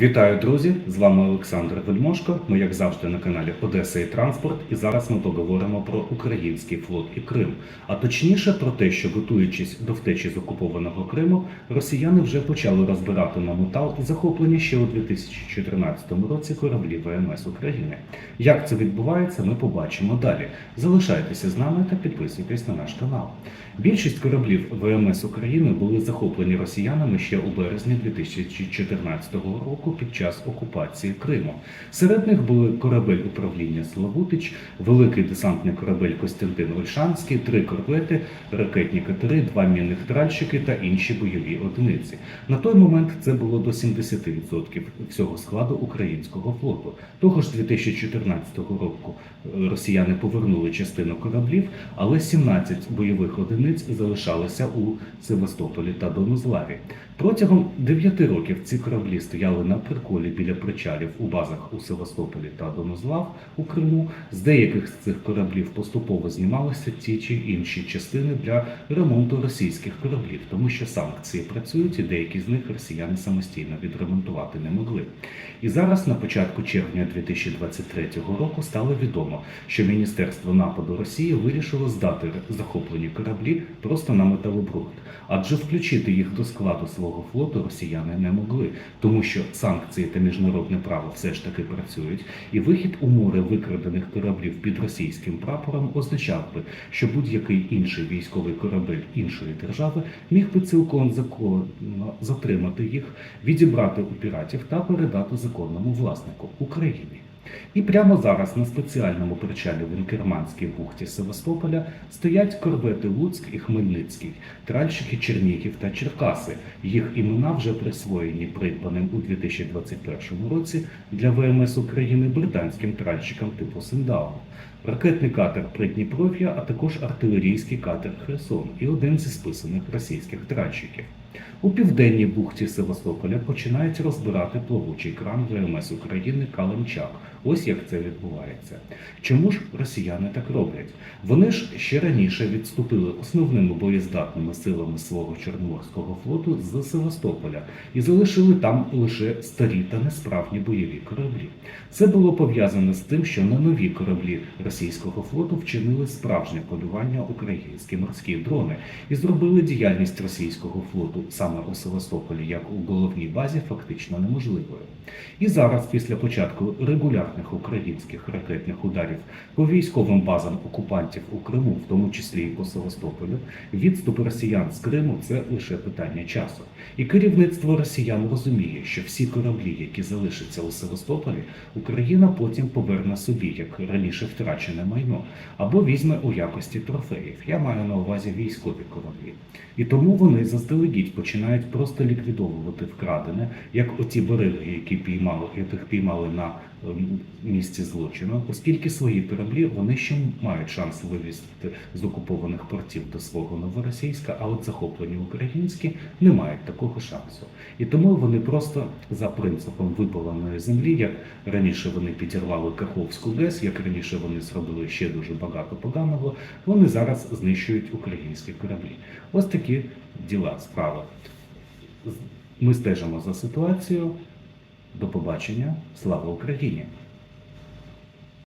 Вітаю, друзі! З вами Олександр Вельмошко. Ми, як завжди, на каналі Одеса і Транспорт. І зараз ми поговоримо про український флот і Крим. А точніше про те, що готуючись до втечі з окупованого Криму, росіяни вже почали розбирати на метал захоплені ще у 2014 році кораблі ВМС України. Як це відбувається, ми побачимо далі. Залишайтеся з нами та підписуйтесь на наш канал. Більшість кораблів ВМС України були захоплені росіянами ще у березні 2014 року під час окупації Криму. Серед них були корабель управління Славутич, великий десантний корабель Костянтин Ольшанський, три корвети, ракетні катери, два мінних тральщики та інші бойові одиниці. На той момент це було до 70% всього складу українського флоту. Того ж 2014 року е, росіяни повернули частину кораблів, але 17 бойових одиниць залишалися у Севастополі та Донузлаві. Протягом 9 років ці кораблі стояли на приколі біля причалів у базах у Севастополі та Донузлав у Криму. З деяких з цих кораблів поступово знімалися ті чи інші частини для ремонту російських кораблів, тому що санкції працюють і деякі з них росіяни самостійно відремонтувати не могли. І зараз, на початку червня 2023 року, стало відомо, що Міністерство нападу Росії вирішило здати захоплені кораблі просто на металобрухт, адже включити їх до складу свого флоту росіяни не могли, тому що санкції та міжнародне право все ж таки працюють, і вихід у море викрадених кораблів під російським прапором означав би, що будь-який інший військовий корабель іншої держави міг би цілком законно затримати їх, відібрати у піратів та передати законному власнику Україні. І прямо зараз на спеціальному причалі в Інкерманській бухті Севастополя стоять корвети Луцьк і Хмельницький, тральщики Чернігів та Черкаси. Їх імена вже присвоєні придбаним у 2021 році для ВМС України британським тральщикам типу Синдаун. Ракетний катер Придніпров'я, а також артилерійський катер Херсон і один зі списаних російських тральщиків. У південній бухті Севастополя починають розбирати плавучий кран ВМС України Калинчак. Ось як це відбувається. Чому ж росіяни так роблять? Вони ж ще раніше відступили основними боєздатними силами свого Чорноморського флоту з Севастополя і залишили там лише старі та несправні бойові кораблі. Це було пов'язано з тим, що на нові кораблі російського флоту вчинили справжнє полювання українські морські дрони і зробили діяльність російського флоту саме у Севастополі, як у головній базі, фактично неможливою. І зараз, після початку регулярних українських ракетних ударів по військовим базам окупантів у Криму, в тому числі і по Севастополю, відступ росіян з Криму це лише питання часу. І керівництво росіян розуміє, що всі кораблі, які залишаться у Севастополі, Україна потім поверне собі, як раніше втрачене майно, або візьме у якості трофеїв. Я маю на увазі військові кораблі. І тому вони заздалегідь починають просто ліквідовувати вкрадене, як оті береги, які піймали, яких піймали на ем, місці злочину, оскільки свої кораблі вони ще мають шанс вивізти з окупованих портів до свого новоросійська, а от захоплені українські не мають такого шансу. І тому вони просто за принципом випаленої землі, як раніше вони підірвали Каховську ГЕС, як раніше вони зробили ще дуже багато поганого, вони зараз знищують українські кораблі. Ось такі діла, справи. Ми стежимо за ситуацією. До побачення. Слава Україні!